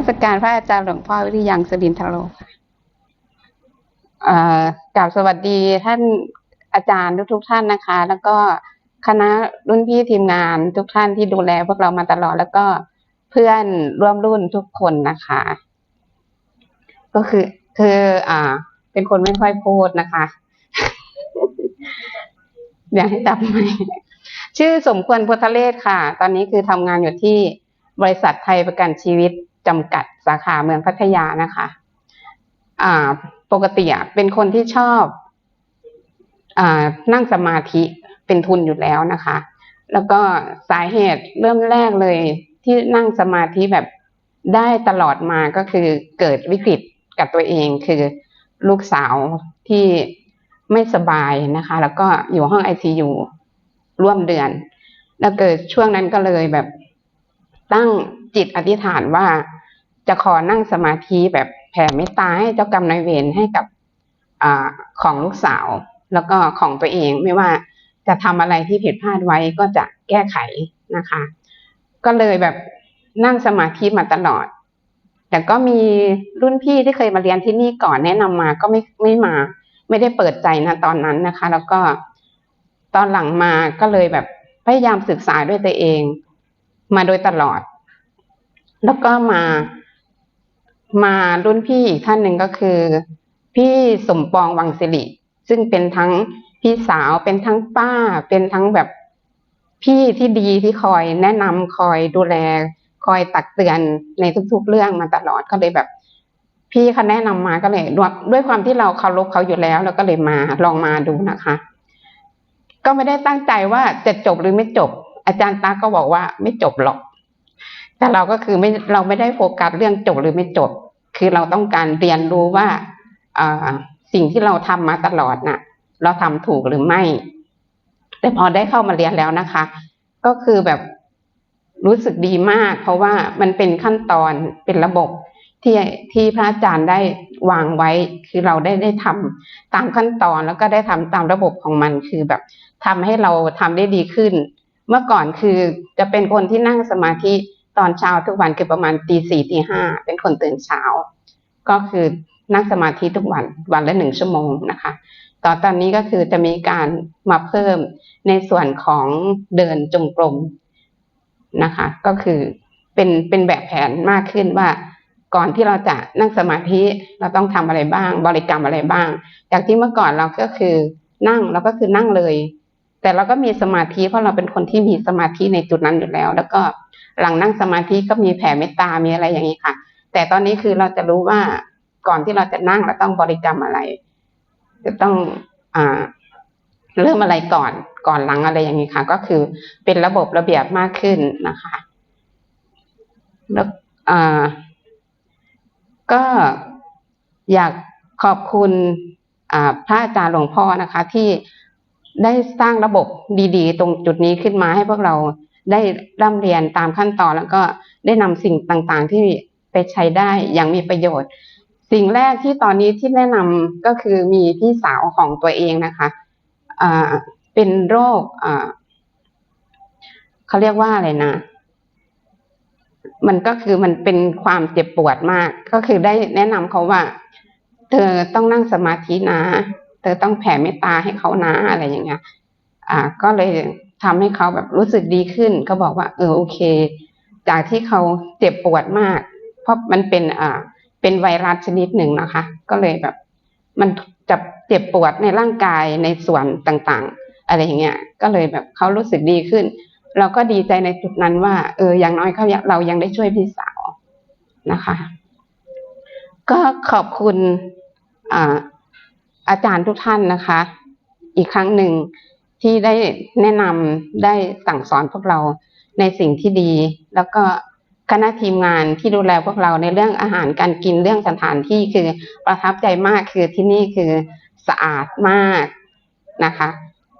มัสการพระอาจารย์หลวงพ่อวิริยังสบินทโลค่ะเอ่อกราบสวัสดีท่านอาจารย์ทุกๆท่านนะคะ แล้วก็คณะรุ่นพี่ทีมงานทุกท่านที่ดูแลพวกเรามาตลอด แล้วก็เพื่อนร่วมรุ่นทุกคนนะคะ ก็คือคืออ่า เป็นคนไม่ค่อยพูดนะคะอยากให้จับไหมชื่อสมควรพุทธเลศค่ะ ตอนนี้คือทำงานอยู่ที่บริษัทไทยประกันชีวิต จำกัดสาขาเมืองพัทยานะคะอ่าปกติเป็นคนที่ชอบอ่านั่งสมาธิเป็นทุนอยู่แล้วนะคะ แล้วก็สาเหตุเริ่มแรกเลยที่นั่งสมาธิแบบได้ตลอดมาก็คือเกิดวิกฤตกับตัวเองคือลูกสาวที่ไม่สบายนะคะ แล้วก็อยู่ห้องไอซียูร่วมเดือน แล้วเกิดช่วงนั้นก็เลยแบบตั้งจิตอธิษฐานว่า จะขอนั่งสมาธิแบบแผ่เมตตาให้เจ้ากรรมนายเวรให้กับอของลูกสาว แล้วก็ของตัวเองไม่ว่าจะทำอะไรที่ผิดพลาดไว้ก็จะแก้ไขนะคะ ก็เลยแบบนั่งสมาธิมาตลอด แต่ก็มีรุ่นพี่ที่เคยมาเรียนที่นี่ก่อนแนะนำมาก็ไม่ไม่มา ไม่ได้เปิดใจนะตอนนั้นนะคะ แล้วก็ตอนหลังมาก็เลยแบบพยายามศึกษาด้วยตัวเอง มาโดยตลอด แล้วก็มา มารุ่นพี่อีกท่านหนึ่งก็คือ พี่สมปองวังสิริซึ่งเป็นทั้งพี่สาวเป็นทั้งป้า เป็นทั้งแบบพี่ที่ดีที่คอยแนะนำคอยดูแล คอยตักเตือนในทุก ๆ เรื่องมาตลอดก็เลยแบบ พี่เขาแนะนำมาก็เลยด้วยความที่เราเคารพเขาอยู่แล้วเราก็เลยมาลองมาดูนะคะ ก็ไม่ได้ตั้งใจว่าจะจบหรือไม่จบ อาจารย์ตาก็บอกว่าไม่จบหรอก แต่เราก็คือไม่เราไม่ได้โฟกัสเรื่องจบหรือไม่จบ คือเราต้องการเรียนรู้ว่าอ่าสิ่งที่เราทำมาตลอดน่ะ เราทำถูกหรือไม่ แต่พอได้เข้ามาเรียนแล้วนะคะ ก็คือแบบรู้สึกดีมาก เพราะว่ามันเป็นขั้นตอนเป็นระบบที่ที่พระอาจารย์ได้วางไว้ คือเราได้ได้ทำตามขั้นตอนแล้วก็ได้ทำตามระบบของมัน คือแบบทำให้เราทำได้ดีขึ้น เมื่อก่อนคือจะเป็นคนที่นั่งสมาธิ ตอนเช้าทุกวันคือประมาณตีสี่ตีห้าเป็นคนตื่นเช้า ก็คือนั่งสมาธิทุกวันวันละหนึ่งชั่วโมงนะคะตอนตอนนี้ก็คือจะมีการมาเพิ่มในส่วนของเดินจงกรมนะคะ ก็คือเป็นเป็นแบบแผนมากขึ้นว่าก่อนที่เราจะนั่งสมาธิเราต้องทำอะไรบ้าง บริกรรมอะไรบ้าง จากที่เมื่อก่อนเราก็คือนั่งเราก็คือนั่งเลย แต่เราก็มีสมาธิเพราะเราเป็นคนที่มีสมาธิในจุดนั้นอยู่แล้ว แล้วก็หลังนั่งสมาธิก็มีแผ่เมตตา มีอะไรอย่างนี้ค่ะ แต่ตอนนี้คือเราจะรู้ว่าก่อนที่เราจะนั่งเราต้องบริกรรมอะไร จะต้องอ่าเริ่มอะไรก่อนก่อนหลังอะไรอย่างนี้ค่ะ ก็คือเป็นระบบระเบียบมากขึ้นนะคะ แล้วอ่าก็อยากขอบคุณอ่าพระอาจารย์หลวงพ่อนะคะ ที่ ได้สร้างระบบดีๆ ตรงจุดนี้ขึ้นมาให้พวกเราได้ร่ำเรียนตามขั้นตอนแล้วก็ได้นำสิ่งต่างๆ ที่ไปใช้ได้อย่างมีประโยชน์ สิ่งแรกที่ตอนนี้ที่แนะนำก็คือมีพี่สาวของตัวเองนะคะอ่าเป็นโรคเขาเรียกว่าอะไรนะ มันก็คือมันเป็นความเจ็บปวดมาก ก็คือได้แนะนำเขาว่า เธอต้องนั่งสมาธินะ เธอต้องแผ่เมตตาให้เขานะอะไรอย่างเงี้ยอ่า ก็เลยทำให้เขาแบบรู้สึกดีขึ้นเขาบอกว่า เออโอเค จากที่เขาเจ็บปวดมาก เพราะมันเป็นอ่าเป็นไวรัสชนิดหนึ่งนะคะ ก็เลยแบบ มันจะเจ็บปวดในร่างกายในส่วนต่างๆ อะไรอย่างเงี้ย ก็เลยแบบเขารู้สึกดีขึ้น เราก็ดีใจในจุดนั้นว่า เออ อย่างน้อยเขาเรายังได้ช่วยพี่สาวนะคะ ก็ขอบคุณอ่า อาจารย์ทุกท่านนะคะ อีกครั้งหนึ่งที่ได้แนะนำได้สั่งสอนพวกเราในสิ่งที่ดี แล้วก็คณะทีมงานที่ดูแลพวกเราในเรื่องอาหารการกินเรื่องสถานที่คือประทับใจมากคือที่นี่คือสะอาดมากนะคะ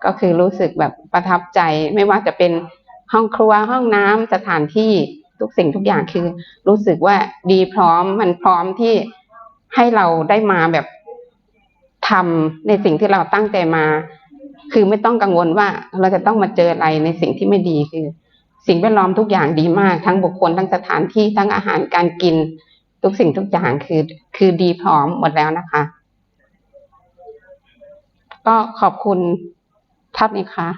ก็คือรู้สึกแบบประทับใจไม่ว่าจะเป็นห้องครัวห้องน้ำสถานที่ทุกสิ่งทุกอย่างคือ รู้สึกว่าดีพร้อมมันพร้อมที่ให้เราได้มาแบบ ทำในสิ่งที่เราตั้งใจมา คือไม่ต้องกังวลว่าเราจะต้องมาเจออะไรในสิ่งที่ไม่ดีคือ สิ่งแวดล้อมทุกอย่างดีมาก ทั้งบุคคลทั้งสถานที่ทั้งอาหารการกิน ทุกสิ่งทุกอย่างคือคือดีพร้อมหมดแล้วนะคะ ก็ขอบคุณท่านนี้ค่ะ